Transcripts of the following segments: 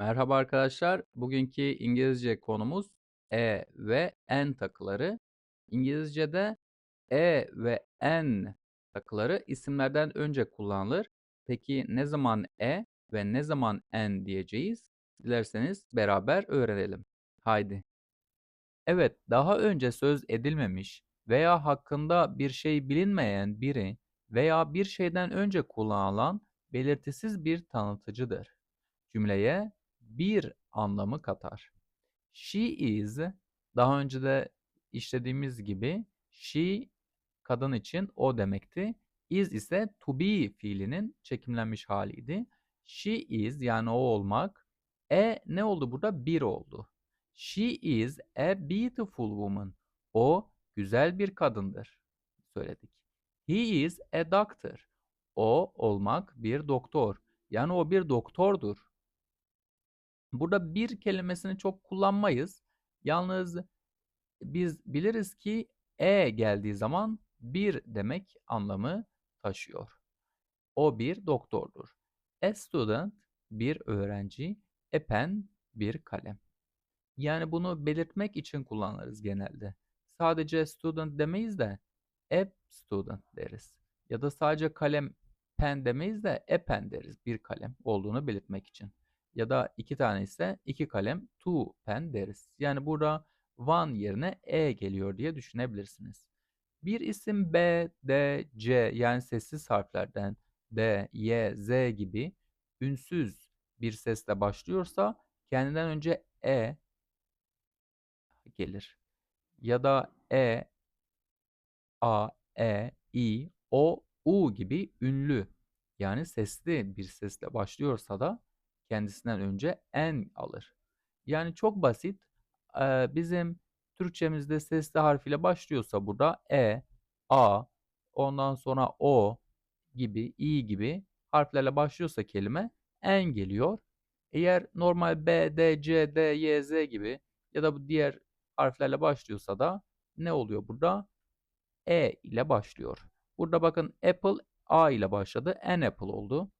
Merhaba arkadaşlar. Bugünkü İngilizce konumuz e ve n takıları. İngilizce'de e ve n takıları isimlerden önce kullanılır. Peki ne zaman e ve ne zaman n diyeceğiz? Dilerseniz beraber öğrenelim. Haydi. Evet, daha önce söz edilmemiş veya hakkında bir şey bilinmeyen biri veya bir şeyden önce kullanılan belirtisiz bir tanıtıcıdır. Cümleye bir anlamı katar. She is daha önce de işlediğimiz gibi she kadın için o demekti. Is ise to be fiilinin çekimlenmiş haliydi. She is yani o olmak. E ne oldu burada? Bir oldu. She is a beautiful woman. O güzel bir kadındır söyledik. He is a doctor. O olmak bir doktor. Yani o bir doktordur. Burada bir kelimesini çok kullanmayız. Yalnız biz biliriz ki e geldiği zaman bir demek anlamı taşıyor. O bir doktordur. A student bir öğrenci, a pen bir kalem. Yani bunu belirtmek için kullanırız genelde. Sadece student demeyiz de a student deriz. Ya da sadece kalem pen demeyiz de a pen deriz. Bir kalem olduğunu belirtmek için ya da iki tane ise iki kalem two pen deriz. Yani burada one yerine e geliyor diye düşünebilirsiniz. Bir isim B, D, C yani sessiz harflerden D, Y, Z gibi ünsüz bir sesle başlıyorsa kendinden önce E gelir. Ya da E, A, E, I, O, U gibi ünlü yani sesli bir sesle başlıyorsa da kendisinden önce en alır. Yani çok basit. bizim Türkçemizde sesli harfiyle başlıyorsa burada e, a, ondan sonra o gibi, i gibi harflerle başlıyorsa kelime en geliyor. Eğer normal b, d, c, d, y, z gibi ya da bu diğer harflerle başlıyorsa da ne oluyor burada? E ile başlıyor. Burada bakın apple A ile başladı. An apple oldu.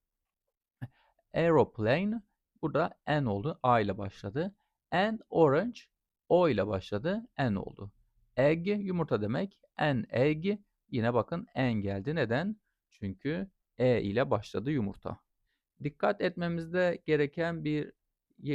Aeroplane burada N oldu. A ile başladı. And orange O ile başladı. N oldu. Egg yumurta demek. An egg yine bakın N geldi. Neden? Çünkü E ile başladı yumurta. Dikkat etmemizde gereken bir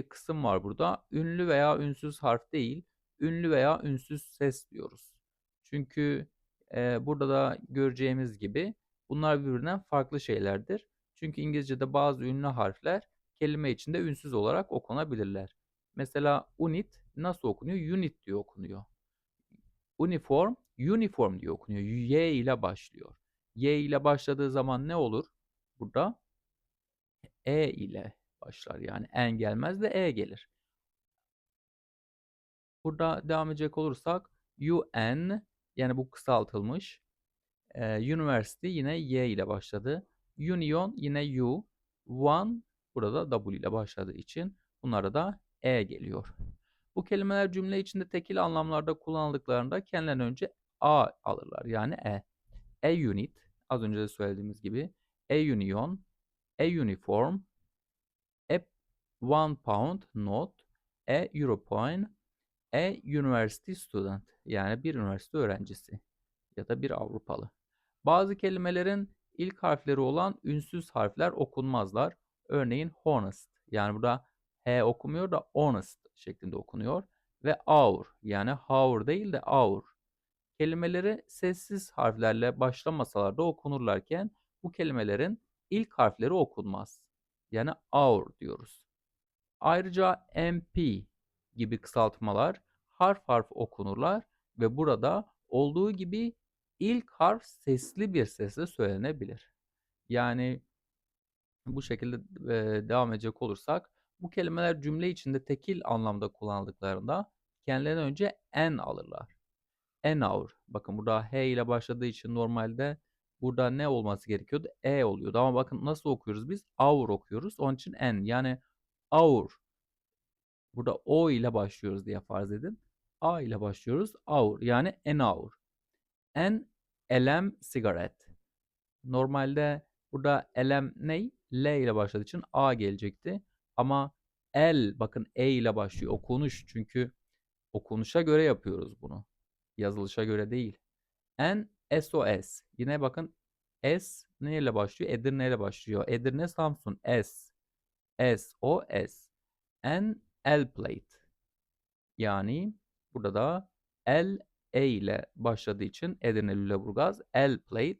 kısım var burada. Ünlü veya ünsüz harf değil, ünlü veya ünsüz ses diyoruz. Çünkü e, burada da göreceğimiz gibi bunlar birbirinden farklı şeylerdir. Çünkü İngilizce'de bazı ünlü harfler kelime içinde ünsüz olarak okunabilirler. Mesela unit nasıl okunuyor? Unit diye okunuyor. Uniform, uniform diye okunuyor. Y ile başlıyor. Y ile başladığı zaman ne olur? Burada E ile başlar. Yani N gelmez de E gelir. Burada devam edecek olursak UN yani bu kısaltılmış. Ee, university yine Y ile başladı. Union yine U. One burada W ile başladığı için bunlara da E geliyor. Bu kelimeler cümle içinde tekil anlamlarda kullanıldıklarında kendilerine önce A alırlar. Yani E. A unit az önce de söylediğimiz gibi A union, A uniform, A one pound note, A European, A university student yani bir üniversite öğrencisi ya da bir Avrupalı. Bazı kelimelerin ilk harfleri olan ünsüz harfler okunmazlar. Örneğin honest yani burada H okumuyor da honest şeklinde okunuyor. Ve our yani hour değil de our. Kelimeleri sessiz harflerle başlamasalar da okunurlarken bu kelimelerin ilk harfleri okunmaz. Yani our diyoruz. Ayrıca MP gibi kısaltmalar harf harf okunurlar ve burada olduğu gibi ilk harf sesli bir sesle söylenebilir. Yani bu şekilde e, devam edecek olursak bu kelimeler cümle içinde tekil anlamda kullanıldıklarında kendilerine önce en alırlar. En hour. Bakın burada H ile başladığı için normalde burada ne olması gerekiyordu? E oluyordu. Ama bakın nasıl okuyoruz biz? Hour okuyoruz. Onun için en. Yani hour. Burada O ile başlıyoruz diye farz edin. A ile başlıyoruz. Hour. Yani en hour. En elem sigaret. Normalde burada elem ne? L ile başladığı için A gelecekti. Ama el bakın e ile başlıyor. Okunuş çünkü okunuşa göre yapıyoruz bunu. Yazılışa göre değil. N SOS. Yine bakın S neyle başlıyor? Edirne ile başlıyor. Edirne Samsun S. S O S. N L plate. Yani burada da L E ile başladığı için Edirne Lüleburgaz L plate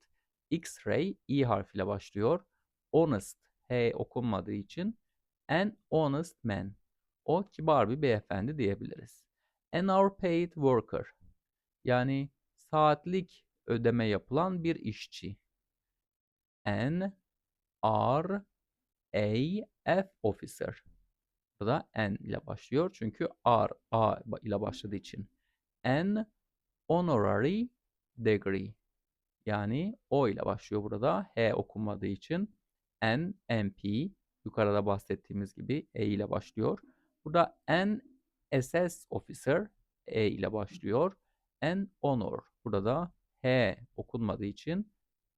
X-ray I harfiyle başlıyor. Honest H okunmadığı için an honest man. O kibar bir beyefendi diyebiliriz. An hour paid worker. Yani saatlik ödeme yapılan bir işçi. An R A F officer. Burada N ile başlıyor çünkü R A ile başladığı için. An honorary degree. Yani O ile başlıyor burada. H okunmadığı için. N, MP. Yukarıda bahsettiğimiz gibi E ile başlıyor. Burada N SS officer E ile başlıyor. N honor. Burada da H okunmadığı için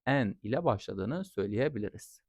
N ile başladığını söyleyebiliriz.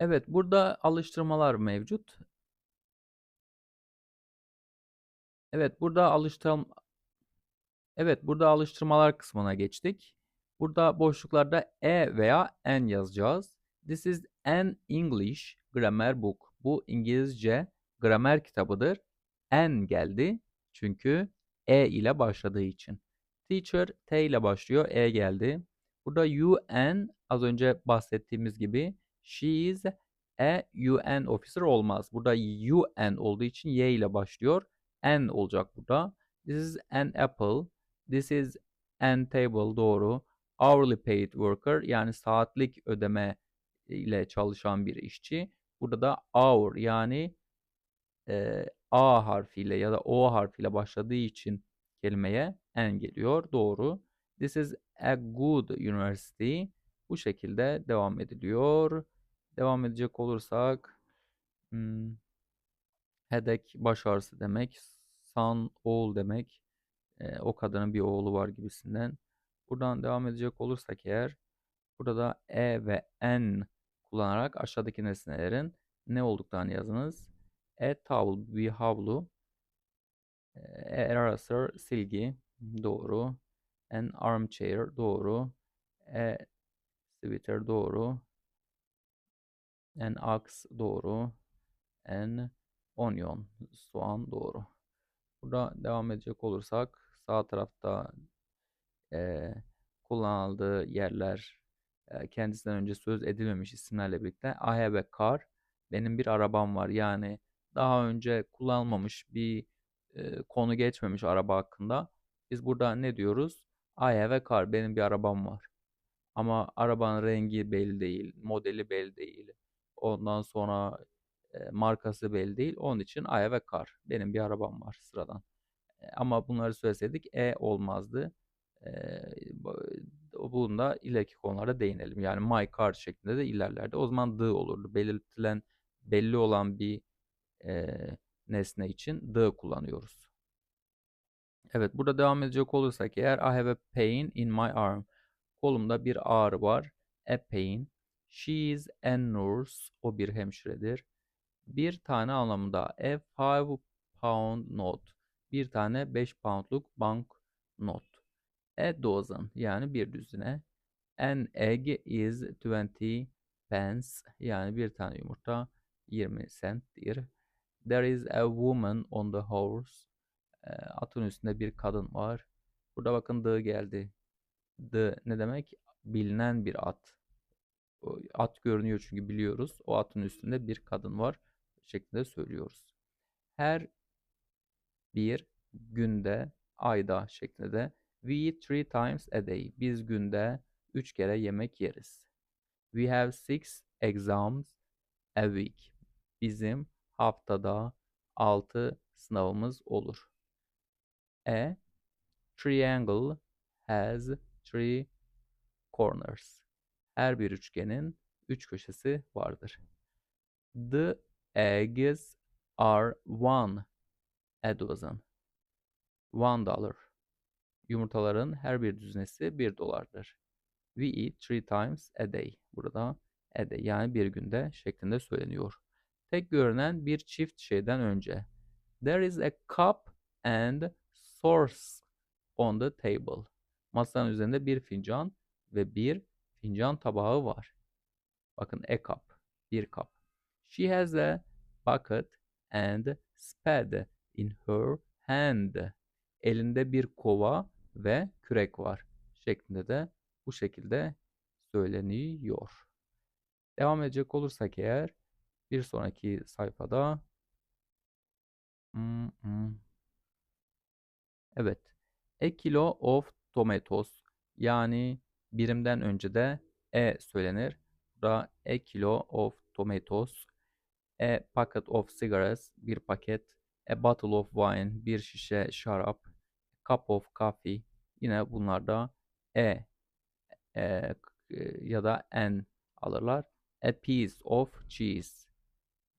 Evet, burada alıştırmalar mevcut. Evet, burada alıştırma Evet, burada alıştırmalar kısmına geçtik. Burada boşluklarda e veya n yazacağız. This is an English grammar book. Bu İngilizce gramer kitabıdır. N geldi çünkü e ile başladığı için. Teacher T ile başlıyor. E geldi. Burada UN az önce bahsettiğimiz gibi she is a UN officer olmaz. Burada UN olduğu için Y ile başlıyor. N olacak burada. This is an apple. This is an table doğru. Hourly paid worker yani saatlik ödeme ile çalışan bir işçi. Burada da hour yani e, A harfiyle ya da O harfiyle başladığı için kelimeye N geliyor. Doğru. This is a good university. Bu şekilde devam ediliyor. Devam edecek olursak hmm, hedek baş ağrısı demek. Son oğul demek. E, o kadının bir oğlu var gibisinden. Buradan devam edecek olursak eğer burada E ve N kullanarak aşağıdaki nesnelerin ne olduklarını yazınız. A towel bir havlu. A eraser silgi. Doğru. An armchair doğru. A sweater doğru. An ox doğru. An onion soğan doğru. Burada devam edecek olursak sağ tarafta e, kullanıldığı yerler e, kendisinden önce söz edilmemiş isimlerle birlikte I have a car benim bir arabam var. Yani daha önce kullanılmamış bir e, konu geçmemiş araba hakkında. Biz burada ne diyoruz? I have a car. Benim bir arabam var. Ama arabanın rengi belli değil, modeli belli değil. Ondan sonra e, markası belli değil. Onun için I have a car. Benim bir arabam var sıradan. E, ama bunları söyleseydik E olmazdı. E, bunda ileriki konulara değinelim. Yani my car şeklinde de ilerlerde. O zaman the olurdu. Belirtilen belli olan bir e, nesne için the kullanıyoruz. Evet burada devam edecek olursak eğer I have a pain in my arm. Kolumda bir ağrı var. A pain. She is a nurse. O bir hemşiredir. Bir tane anlamında. A five pound note. Bir tane 5 poundluk bank not. A dozen yani bir düzine. An egg is 20 pence yani bir tane yumurta 20 centtir. There is a woman on the horse. E, atın üstünde bir kadın var. Burada bakın the geldi. The ne demek? Bilinen bir at. At görünüyor çünkü biliyoruz. O atın üstünde bir kadın var şeklinde söylüyoruz. Her bir günde, ayda şeklinde de we eat three times a day. Biz günde üç kere yemek yeriz. We have six exams a week. Bizim haftada altı sınavımız olur. A triangle has three corners. Her bir üçgenin üç köşesi vardır. The eggs are one a dozen. One dollar. Yumurtaların her bir düzinesi bir dolardır. We eat three times a day. Burada a day yani bir günde şeklinde söyleniyor. Tek görünen bir çift şeyden önce. There is a cup and sauce on the table. Masanın üzerinde bir fincan ve bir fincan tabağı var. Bakın a cup, bir kap. She has a bucket and spade in her hand. Elinde bir kova ve kürek var şeklinde de bu şekilde söyleniyor. Devam edecek olursak eğer bir sonraki sayfada hmm, hmm. evet a kilo of tomatoes yani birimden önce de e söylenir. Burada a kilo of tomatoes, a packet of cigarettes, bir paket, a bottle of wine, bir şişe şarap, cup of coffee. Yine bunlarda e, e ya da n alırlar. A piece of cheese,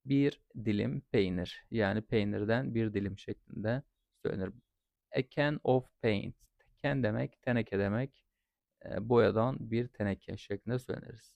bir dilim peynir. Yani peynirden bir dilim şeklinde söylenir. A can of paint. Can demek, teneke demek boyadan bir teneke şeklinde söyleriz.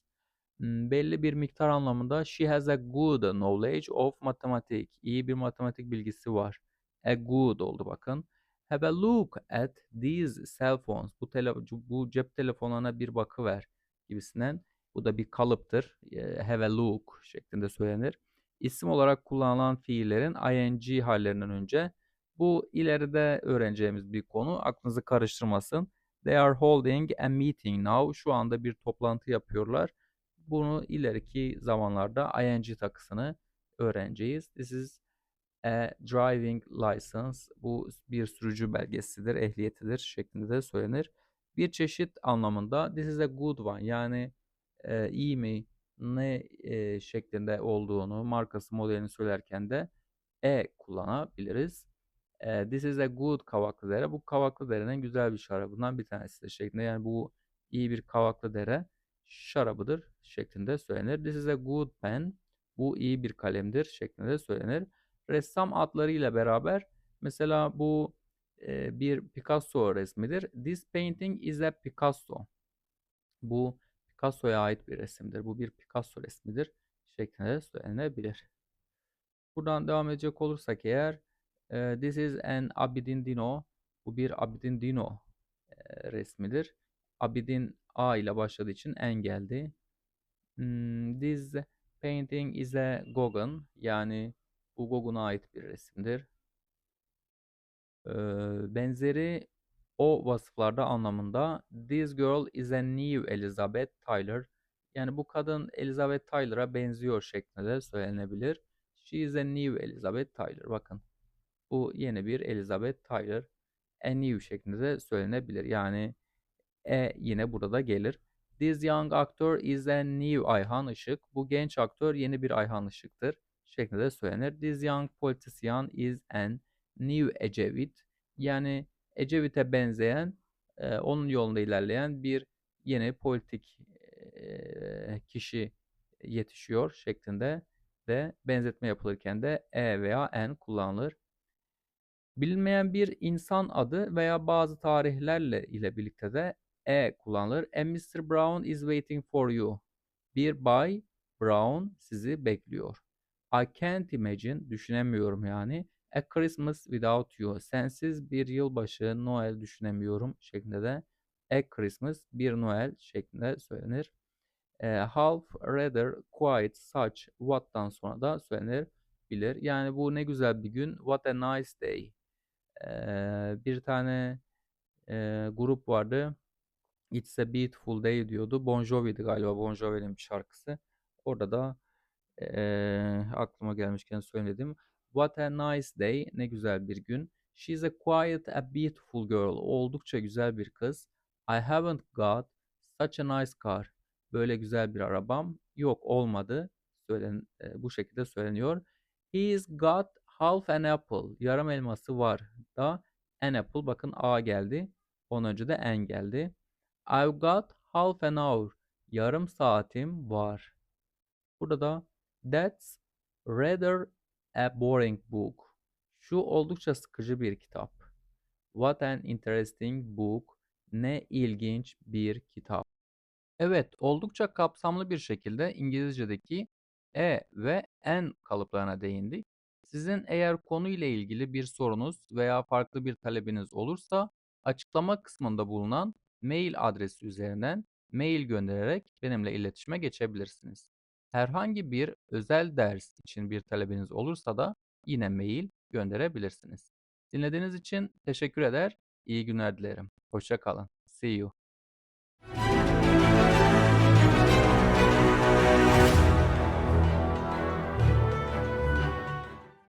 Belli bir miktar anlamında she has a good knowledge of mathematics. İyi bir matematik bilgisi var. A good oldu bakın. Have a look at these cell phones. Bu, tele, bu cep telefonlarına bir bakıver gibisinden. Bu da bir kalıptır. Have a look şeklinde söylenir. İsim olarak kullanılan fiillerin ing hallerinden önce bu ileride öğreneceğimiz bir konu. Aklınızı karıştırmasın. They are holding a meeting now. Şu anda bir toplantı yapıyorlar. Bunu ileriki zamanlarda ing takısını öğreneceğiz. This is a driving license. Bu bir sürücü belgesidir, ehliyetidir şeklinde de söylenir. Bir çeşit anlamında this is a good one yani e, iyi mi ne e, şeklinde olduğunu markası modelini söylerken de e kullanabiliriz. E, This is a good kavaklı dere. Bu kavaklı derenin güzel bir şarabından bir tanesi de şeklinde. Yani bu iyi bir kavaklı dere şarabıdır şeklinde söylenir. This is a good pen. Bu iyi bir kalemdir şeklinde söylenir. Ressam adlarıyla beraber mesela bu e, bir Picasso resmidir. This painting is a Picasso. Bu Picasso'ya ait bir resimdir. Bu bir Picasso resmidir şeklinde söylenebilir. Buradan devam edecek olursak eğer this is an Abidin Dino. Bu bir Abidin Dino resmidir. Abidin A ile başladığı için en geldi. Hmm, this painting is a Gauguin. Yani bu Gauguin'a ait bir resimdir. Benzeri o vasıflarda anlamında This girl is a new Elizabeth Tyler. Yani bu kadın Elizabeth Tyler'a benziyor şeklinde de söylenebilir. She is a new Elizabeth Tyler. Bakın bu yeni bir Elizabeth Tyler a new şeklinde de söylenebilir. Yani e yine burada gelir. This young actor is a new Ayhan Işık. Bu genç aktör yeni bir Ayhan Işık'tır şeklinde de söylenir. This young politician is an new Ecevit. Yani Ecevit'e benzeyen, e, onun yolunda ilerleyen bir yeni politik e, kişi yetişiyor şeklinde de benzetme yapılırken de e veya n kullanılır. Bilinmeyen bir insan adı veya bazı tarihlerle ile birlikte de e kullanılır. A Mr. Brown is waiting for you. Bir Bay Brown sizi bekliyor. I can't imagine, düşünemiyorum yani. A Christmas Without You. Sensiz bir yılbaşı, Noel düşünemiyorum şeklinde de A Christmas, bir Noel şeklinde söylenir. E, half, rather, quite, such, what'tan sonra da söylenebilir. Yani bu ne güzel bir gün. What a nice day. E, bir tane e, grup vardı. It's a Beautiful Day diyordu. Bon Jovi'di galiba Bon Jovi'nin şarkısı. Orada da eee, aklıma gelmişken söyledim. What a nice day. Ne güzel bir gün. She's a quiet, a beautiful girl. Oldukça güzel bir kız. I haven't got such a nice car. Böyle güzel bir arabam yok olmadı. Söylen, e, bu şekilde söyleniyor. He's got half an apple. Yarım elması var da an apple. Bakın A geldi. Ondan önce de n geldi. I've got half an hour. Yarım saatim var. Burada da that's rather a boring book. Şu oldukça sıkıcı bir kitap. What an interesting book. Ne ilginç bir kitap. Evet, oldukça kapsamlı bir şekilde İngilizce'deki e ve en kalıplarına değindik. Sizin eğer konuyla ilgili bir sorunuz veya farklı bir talebiniz olursa açıklama kısmında bulunan mail adresi üzerinden mail göndererek benimle iletişime geçebilirsiniz. Herhangi bir özel ders için bir talebiniz olursa da yine mail gönderebilirsiniz. Dinlediğiniz için teşekkür eder. İyi günler dilerim. Hoşça kalın. See you.